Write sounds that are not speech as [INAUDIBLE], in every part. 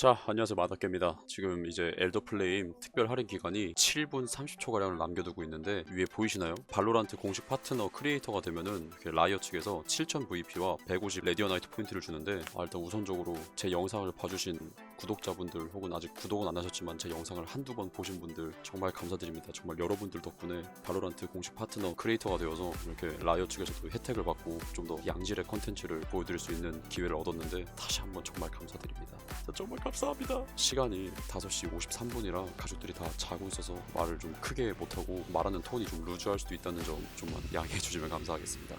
자, 안녕하세요. 마다깨입니다. 지금 이제 엘더 플레임 특별 할인 기간이 7분 30초가량을 남겨두고 있는데 위에 보이시나요? 발로란트 공식 파트너 크리에이터가 되면은 그 라이어 측에서 7000 VP와 150 레디어나이트 포인트를 주는데 아, 일단 우선적으로 제 영상을 봐주신 구독자분들 혹은 아직 구독은 안 하셨지만 제 영상을 한두 번 보신 분들 정말 감사드립니다. 정말 여러분들 덕분에 발로란트 공식 파트너 크리에이터가 되어서 이렇게 라이어 측에서도 혜택을 받고 좀 더 양질의 컨텐츠를 보여드릴 수 있는 기회를 얻었는데 다시 한번 정말 감사드립니다. 정말 감사 합니다. 시간이 5시 53분이라 가족들이 다 자고 있어서 말을 좀 크게 못하고 말하는 톤이 좀 루즈할 수도 있다는 점 좀만 [LAUGHS] 양해해 주시면 감사하겠습니다.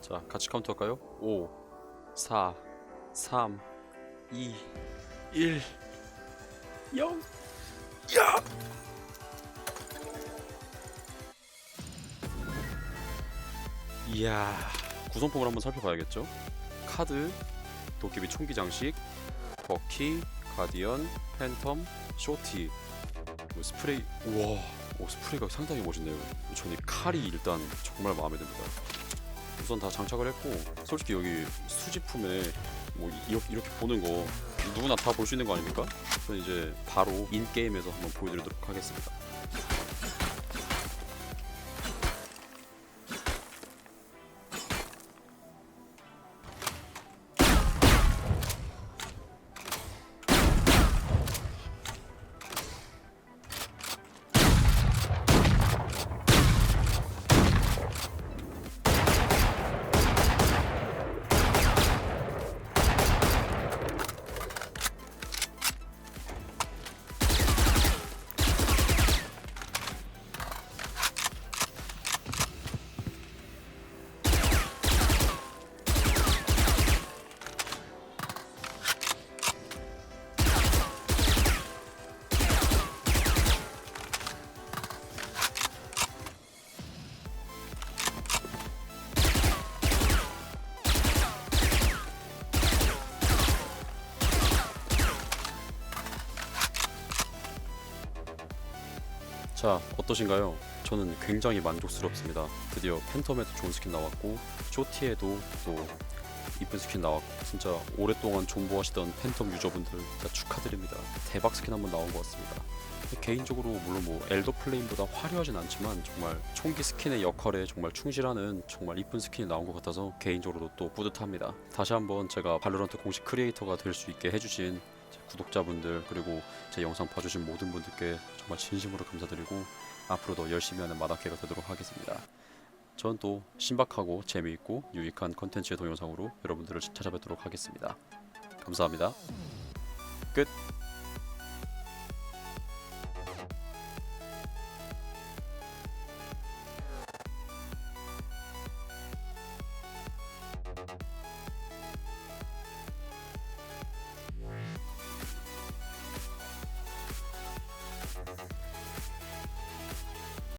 자, 같이 카운트 할까요? 5, 4, 3, 2, 1, 0. 야! 이야, 구성품을 한번 살펴봐야겠죠? 카드, 도깨비 총기 장식, 버키, 가디언, 팬텀, 쇼티, 그리고 스프레이. 우와, 오, 스프레이가 상당히 멋있네요. 저는 이 칼이 일단 정말 마음에 듭니다. 우선 다 장착을 했고, 솔직히 여기 수집품에 뭐 이- 이렇게, 이렇게 보는 거 누구나 다 볼 수 있는 거 아닙니까? 저는 이제 바로 인 게임에서 한번 보여드리도록 하겠습니다. 자 어떠신가요? 저는 굉장히 만족스럽습니다. 드디어 팬텀에도 좋은 스킨 나왔고 쇼티에도 또 이쁜 스킨 나왔고 진짜 오랫동안 존버하시던 팬텀 유저분들 진짜 축하드립니다. 대박 스킨 한번 나온 것 같습니다. 개인적으로 물론 뭐 엘더 플레임보다 화려하진 않지만 정말 총기 스킨의 역할에 정말 충실하는 정말 이쁜 스킨이 나온 것 같아서 개인적으로도 또 뿌듯합니다. 다시 한번 제가 발로란트 공식 크리에이터가 될 수 있게 해주신 제 구독자분들 그리고 제 영상 봐주신 모든 분들께 정말 진심으로 감사드리고 앞으로도 열심히 하는 마다케가 되도록 하겠습니다. 전 또 신박하고 재미있고 유익한 컨텐츠의 동영상으로 여러분들을 찾아뵙도록 하겠습니다. 감사합니다. 끝.